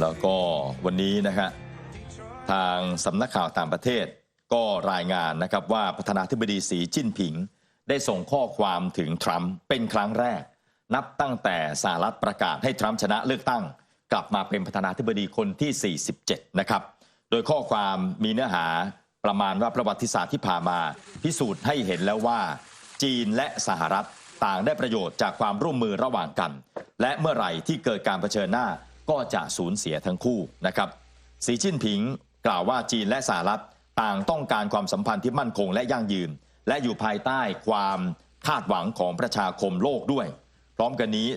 แล้วก็วันนี้นะฮะทางสำนักข่าวต่างประเทศก็รายงานนะครับว่าประธานาธิบดีสีจิ้นผิง ได้ส่งข้อความถึงทรัมป์เป็นครั้งแรก นับตั้งแต่สหรัฐประกาศให้ทรัมป์ชนะเลือกตั้ง กลับมาเป็นประธานาธิบดีคนที่ 47 นะครับ โดยข้อความมีเนื้อหาประมาณว่าประวัติศาสตร์ที่ผ่านมา พิสูจน์ให้เห็นแล้วว่า จีนและสหรัฐต่างได้ประโยชน์จากความร่วมมือระหว่างกัน และเมื่อไหร่ที่เกิดการเผชิญหน้า ก็จะสูญเสียทั้งคู่นะครับสีจิ้นผิงกล่าวว่าจีนและสหรัฐต่างต้องการความสัมพันธ์ที่มั่นคงและยั่งยืน และอยู่ภายใต้ความคาดหวังของประชาคมโลกด้วย พร้อมกันนี้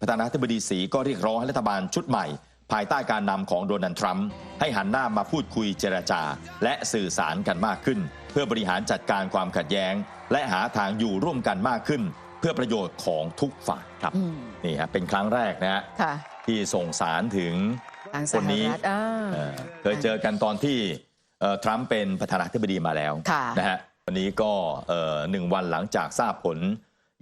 ประธานาธิบดีสีก็เรียกร้องให้รัฐบาลชุดใหม่ ภายใต้การนำของโดนัลด์ทรัมป์ให้หันหน้ามาพูดคุยเจรจา และสื่อสารกันมากขึ้น เพื่อบริหารจัดการความขัดแย้ง และหาทางอยู่ร่วมกันมากขึ้น เพื่อประโยชน์ของทุกฝ่ายครับอืมนี่ฮะเป็นครั้งแรกนะฮะค่ะที่ส่งสารถึงทางสคนหนี้รัฐอ่าเอ่อเคยเจอกันตอนที่เอ่อทรัมป์เป็นประธานาธิบดีมาแล้วค่ะนะฮะวันนี้ก็เอ่อหนึ่งวันหลังจากทราบผล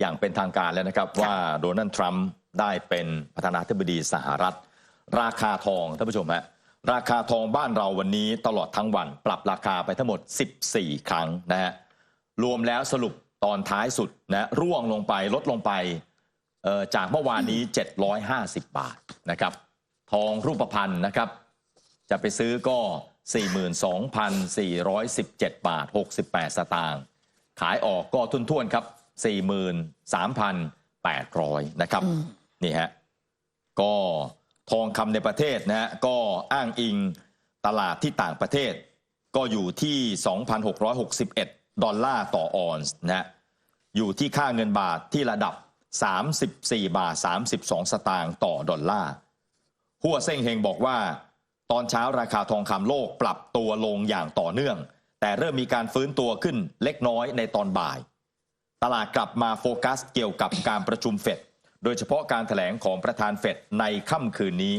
อย่างเป็นทางการแล้วนะครับ ว่าโดนัลด์ทรัมป์ได้เป็นประธานาธิบดีสหรัฐ ราคาทองท่านผู้ชมฮะราคาทองบ้านเราวันนี้ตลอดทั้งวันปรับราคาไปทั้งหมด 14 ครั้งนะฮะรวมแล้วสรุป ตอนท้ายสุดนะร่วงลงไปลดลงไปเอ่อจากเมื่อวานนี้ 750 บาทนะครับ ทองรูปพรรณนะครับ จะไปซื้อก็ 42,417 บาท 68 สตางค์ขายออกก็ทุนท่วนๆครับ 43,800 นะครับนี่ฮะก็ทองคำในประเทศนะฮะก็อ้างอิงตลาดที่ต่างประเทศ ก็อยู่ที่ 2,661 ดอลลาร์ต่อออนซ์นะฮะอยู่ที่ค่าเงินบาทที่ระดับ 34 บาท 32 สตางค์ต่อดอลลาร์หัวเซ่งเฮงบอกว่า ตอนเช้าราคาทองคำโลกปรับตัวลงอย่างต่อเนื่อง แต่เริ่มมีการฟื้นตัวขึ้นเล็กน้อยในตอนบ่าย ตลาดกลับมาโฟกัสเกี่ยวกับการประชุมเฟดโดยเฉพาะการถแถลงของประธานเฟดในค่ำคืนนี้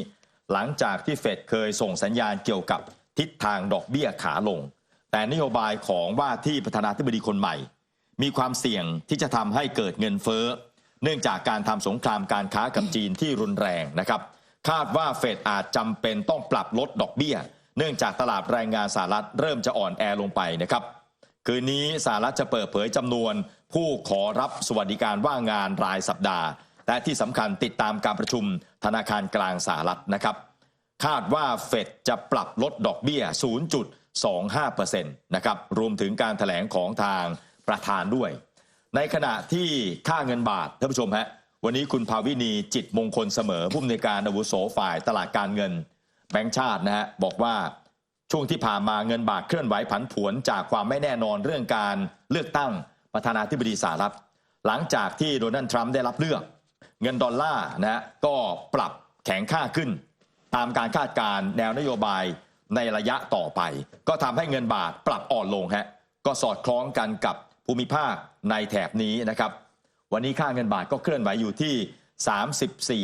หลังจากที่เฟดเคยส่งสัญญาณเกี่ยวกับทิศทางดอกเบี้ยขาลง แต่นโยบายของว่าที่ประธานาธิบดีคนใหม่ มีความเสี่ยงที่จะทำให้เกิดเงินเฟ้อ เนื่องจากการทำสงครามการค้ากับจีนที่รุนแรงนะครับ คาดว่าเฟดอาจจำเป็นต้องปรับลดดอกเบี้ย เนื่องจากตลาดแรงงานสหรัฐเริ่มจะอ่อนแอลงไปนะครับ คืนนี้สหรัฐจะเปิดเผยจำนวน ผู้ขอรับสวัสดิการว่างงานรายสัปดาห์ และที่สำคัญติดตามการประชุมธนาคารกลางสหรัฐนะครับ คาดว่าเฟดจะปรับลดดอกเบี้ย 25%นะครับรวมถึงการถแถลงของทางประธานด้วย ในขณะที่ค่าเงินบาทท่านผู้ชมฮะวันนี้คุณภาวินีจิตมงคลเสมอผู้อำนวยการอาวุโสฝ่ายตลาดการเงินแบงก์ชาตินะฮะบอกว่าช่วงที่ผ่านมาเงินบาทเคลื่อนไหวผันผวนจากความไม่แน่นอนเรื่องการเลือกตั้งประธานาธิบดีสหรัฐหลังจากที่โดนัลด์ทรัมป์ได้รับเลือก เงินดอลลาร์นะฮะก็ปรับแข็งค่าขึ้น ตามการคาดการณ์แนวนโยบาย ในระยะต่อไป ก็ทำให้เงินบาทปรับอ่อนลงฮะก็สอดคล้องกันกับภูมิภาคในแถบนี้นะครับ วันนี้ค่าเงินบาทก็เคลื่อนไหวอยู่ที่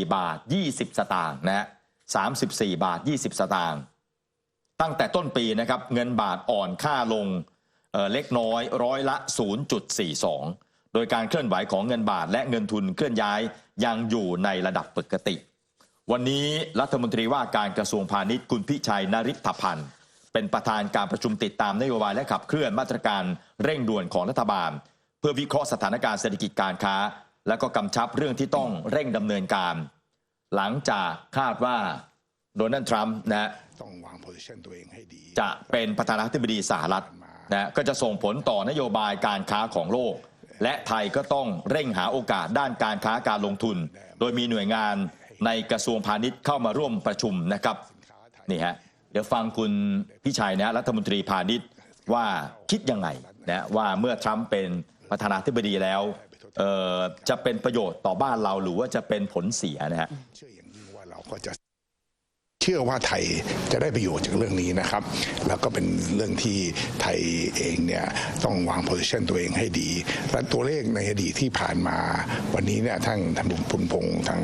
34 บาท 20 สตางค์นะฮะ34 บาท 20 สตางค์ตั้งแต่ต้นปีนะครับเงินบาทอ่อนค่าลงเเล็กน้อยร้อยละ 0.42 โดยการเคลื่อนไหวของเงินบาทและเงินทุนเคลื่อนย้ายยังอยู่ในระดับปกติ วันนี้รัฐมนตรีว่าการกระทรวงพาณิชย์คุณพิชัยนริธพันธ์เป็นประธานการประชุมติดตามนโยบายและขับเคลื่อนมาตรการเร่งด่วนของรัฐบาล เพื่อวิเคราะห์สถานการณ์เศรษฐกิจการค้า และก็กำชับเรื่องที่ต้องเร่งดำเนินการ หลังจากคาดว่าโดนัลด์ทรัมป์นะฮะต้องวางโพสิชันตัวเองให้ดีจะเป็นประธานาธิบดีสหรัฐนะก็จะส่งผลต่อนโยบายการค้าของโลก และไทยก็ต้องเร่งหาโอกาสด้านการค้าการลงทุน โดยมีหน่วยงาน ในกระทรวงพาณิชย์เข้ามาร่วมประชุมนะครับนี่ฮะเดี๋ยวฟังคุณพิชัยนะรัฐมนตรีพาณิชย์ว่าคิดยังไงนะว่าเมื่อทรัมป์เป็นประธานาธิบดีแล้วเอ่อจะเป็นประโยชน์ต่อบ้านเราหรือว่าจะเป็นผลเสียนะฮะเชื่อว่าเชื่อว่าไทยจะได้ประโยชน์จากเรื่องนี้นะครับ แล้วก็เป็นเรื่องที่ไทยเองเนี่ยต้องวางโพสิชันตัวเองให้ดี และตัวเลขในอดีตที่ผ่านมา วันนี้เนี่ยทั้งท่านพุนพงศ์ทาง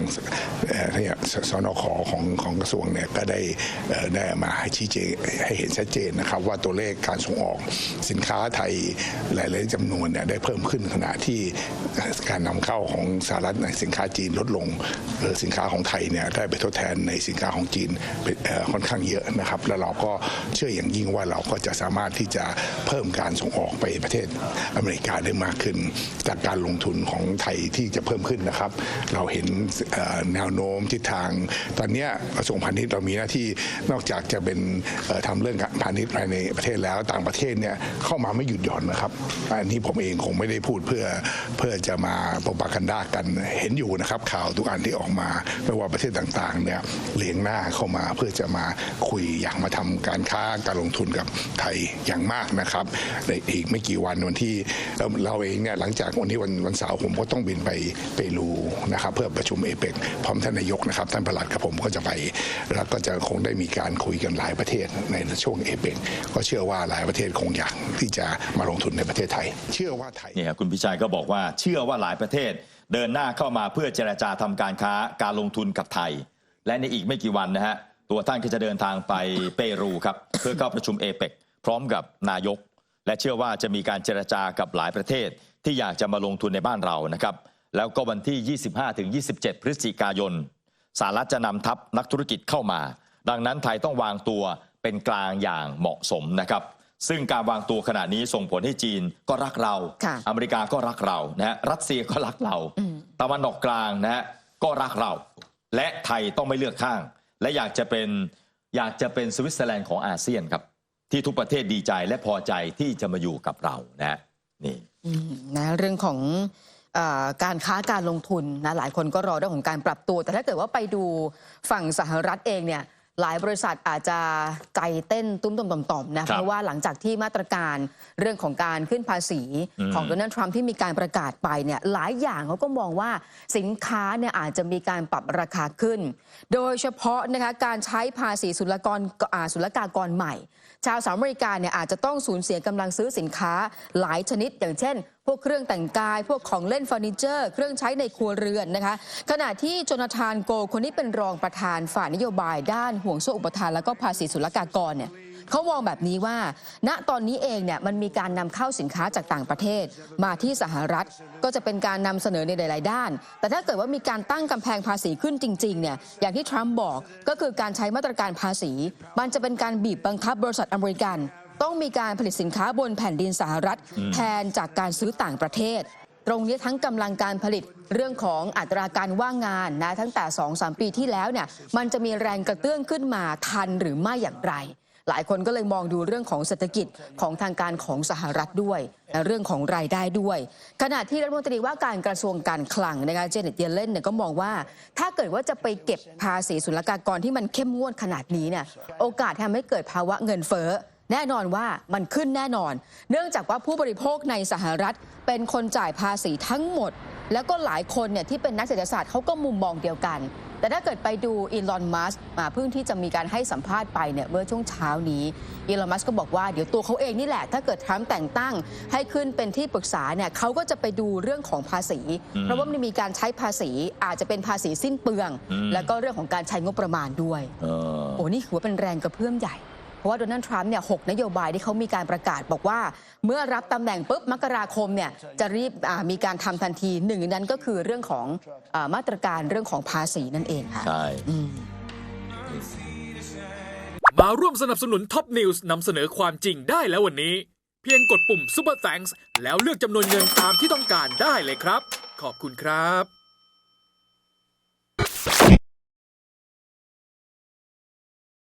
ที่สนคของของกระทรวงเนี่ยก็ได้ได้มาให้ชี้แจงให้เห็นชัดเจนนะครับ ว่าตัวเลขการส่งออกสินค้าไทยหลายๆจำนวนเนี่ยได้เพิ่มขึ้นขณะที่การนำเข้าของสหรัฐในสินค้าจีนลดลงเอ่อสินค้าของไทยเนี่ยได้ไปทดแทนในสินค้าของจีนค่อนข้างเยอะนะครับ แล้วเราก็เชื่ออย่างยิ่งว่าเราก็จะสามารถที่จะเพิ่มการส่งออกไปประเทศอเมริกาได้มากขึ้น จากการลงทุนของไทยที่จะเพิ่มขึ้นนะครับ เราเห็นแนวโน้มทิศทาง ตอนนี้กระทรวงพาณิชย์เรามีหน้าที่นอกจากจะเป็นเอ่อทำเรื่องการพาณิชย์ภายในประเทศแล้วต่างประเทศเนี่ยเข้ามาไม่หยุดหย่อนนะครับ อันนี้ผมเองคงไม่ได้พูดเพื่อเพื่อจะมาปรปากันดากันเห็นอยู่นะครับ ข่าวทุกอันที่ออกมาไม่ว่าประเทศต่างๆเนี่ยเลียงหน้าเข้ามาเพื่อจะมาคุยอยากมาทำการค้าการลงทุนกับไทยอย่างมากนะครับในอีกไม่กี่วันวันที่เราเองเนี่ยหลังจากวันนี้วันวันเสาร์ผมก็ต้องบินไปเปรูนะครับเพื่อประชุมเอเปกพร้อมท่านนายกนะครับท่านประหลัดกับผมก็จะไป แล้วก็จะคงได้มีการคุยกันหลายประเทศในช่วงเอเปกก็เชื่อว่าหลายประเทศคงอยากที่จะมาลงทุนในประเทศไทย เชื่อว่าไทยเนี่ครับคุณพิชัยก็บอกว่าเชื่อว่าหลายประเทศ เดินหน้าเข้ามาเพื่อเจรจาทำการค้าการลงทุนกับไทย และในอีกไม่กี่วันนะฮะ ตัวท่านก็จะเดินทางไปเปรูครับ เพื่อเข้าประชุมเอเปกพร้อมกับนายก และเชื่อว่าจะมีการเจรจากับหลายประเทศ ที่อยากจะมาลงทุนในบ้านเรานะครับ แล้วก็วันที่ 25-27 พฤศจิกายนสหรัฐจะนำทัพนักธุรกิจเข้ามา ดังนั้นไทยต้องวางตัวเป็นกลางอย่างเหมาะสมนะครับซึ่งการวางตัวขณะนี้ส่งผลให้จีนก็รักเราค่ะอเมริกาก็รักเรานะฮะ รัสเซียก็รักเรา ตะวันออกกลางนะฮะก็รักเรา และไทยต้องไม่เลือกข้าง และอยากจะเป็นอยากจะเป็นสวิตเซอร์แลนด์ของอาเซียนครับ ที่ทุกประเทศดีใจและพอใจที่จะมาอยู่กับเรานะนี่นะเรื่องของอการค้าการลงทุนนะหลายคนก็รอเรื่องของการปรับตัว แต่ถ้าเกิดว่าไปดูฝั่งสหรัฐเองเนี่ย หลายบริษัทอาจจะใจเต้นตุ้มต่อมต่อมๆนะเพราะว่าหลังจากที่มาตรการเรื่องของการขึ้นภาษีอืมของโดนัลด์ทรัมป์ที่มีการประกาศไปเนี่ยหลายอย่างเขาก็มองว่าสินค้าเนี่ยอาจจะมีการปรับราคาขึ้น โดยเฉพาะนะคะการใช้ภาษีศุลกรอ่าศุลกากรใหม่ ชาวสหรัฐอเมริกาเนี่ยอาจจะต้องสูญเสียกำลังซื้อสินค้าหลายชนิด อย่างเช่น พวกเครื่องแต่งกาย พวกของเล่นเฟอร์นิเจอร์ เครื่องใช้ในครัวเรือนนะคะ ขณะที่โจนาธานโกคนนี้เป็นรองประธานฝ่ายนโยบายด้านห่วงโซ่อุปทาน และก็ภาษีศุลกากรเนี่ย เขามองแบบนี้ว่า ณตอนนี้เองเนี่ยมันมีการนำเข้าสินค้าจากต่างประเทศ มาที่สหรัฐก็จะเป็นการนำเสนอในหลาย ๆ ด้าน แต่ถ้าเกิดว่ามีการตั้งกำแพงภาษีขึ้นจริง ๆ เนี่ยอย่างที่ทรัมป์บอกก็คือการใช้มาตรการภาษี มันจะเป็นการบีบบังคับบริษัทอเมริกัน ต้องมีการผลิตสินค้าบนแผ่นดินสหรัฐ แทนจากการซื้อต่างประเทศตรงนี้ทั้งกำลังการผลิตเรื่องของอัตราการว่างงานนะตั้งแต่ 2-3 ปีที่แล้วเนี่ยมันจะมีแรงกระเตื้องขึ้นมาทันหรือไม่อย่างไร หลายคนก็เลยมองดูเรื่องของเศรษฐกิจของทางการของสหรัฐด้วย เรื่องของรายได้ด้วย ขณะที่รัฐมนตรีว่าการกระทรวงการคลังนะคะเจเน็ตเยเลนเนี่ยก็มองว่า ถ้าเกิดว่าจะไปเก็บภาษีศุลกากรที่มันเข้มงวดขนาดนี้เนี่ยโอกาสทำให้เกิดภาวะเงินเฟ้อแน่นอนว่ามันขึ้นแน่นอน เนื่องจากว่าผู้บริโภคในสหรัฐเป็นคนจ่ายภาษีทั้งหมด แล้วก็หลายคนเนี่ยที่เป็นนักเศรษฐศาสตร์เขาก็มุมมองเดียวกัน แต่ถ้าเกิดไปดูอีลอนมัสมาเพิ่งที่จะมีการให้สัมภาษณ์ไปเนี่ยเมื่อช่วงเช้านี้อีลอนมัสก็บอกว่าเดี๋ยวตัวเขาเองนี่แหละ ถ้าเกิดทรัมป์แต่งตั้งให้ขึ้นเป็นที่ปรึกษาเนี่ยเขาก็จะไปดูเรื่องของภาษีอืมเพราะว่ามันมีการใช้ภาษีอาจจะเป็นภาษีสิ้นเปลืองอืมแล้วก็เรื่องของการใช้งบประมาณด้วยเออโอ้นี่ถือว่าเป็นแรงกระเพื่อมใหญ่ เพราะว่าโดนัลด์ทรัมป์เนี่ยหกนโยบายที่เขามีการประกาศบอกว่า เมื่อรับตำแหน่งปุ๊บมกราคมเนี่ยจะรีบอ่ามีการทำทันทีหนึ่งในนั้นก็คือเรื่องของอามาตรการเรื่องของภาษีนั่นเองค่ะใช่อืมมาร่วมสนับสนุนท็อปนิวส์นำเสนอความจริงได้แล้ววันนี้ เพียงกดปุ่ม Super Thanks แล้วเลือกจำนวนเงินตามที่ต้องการได้เลยครับ ขอบคุณครับ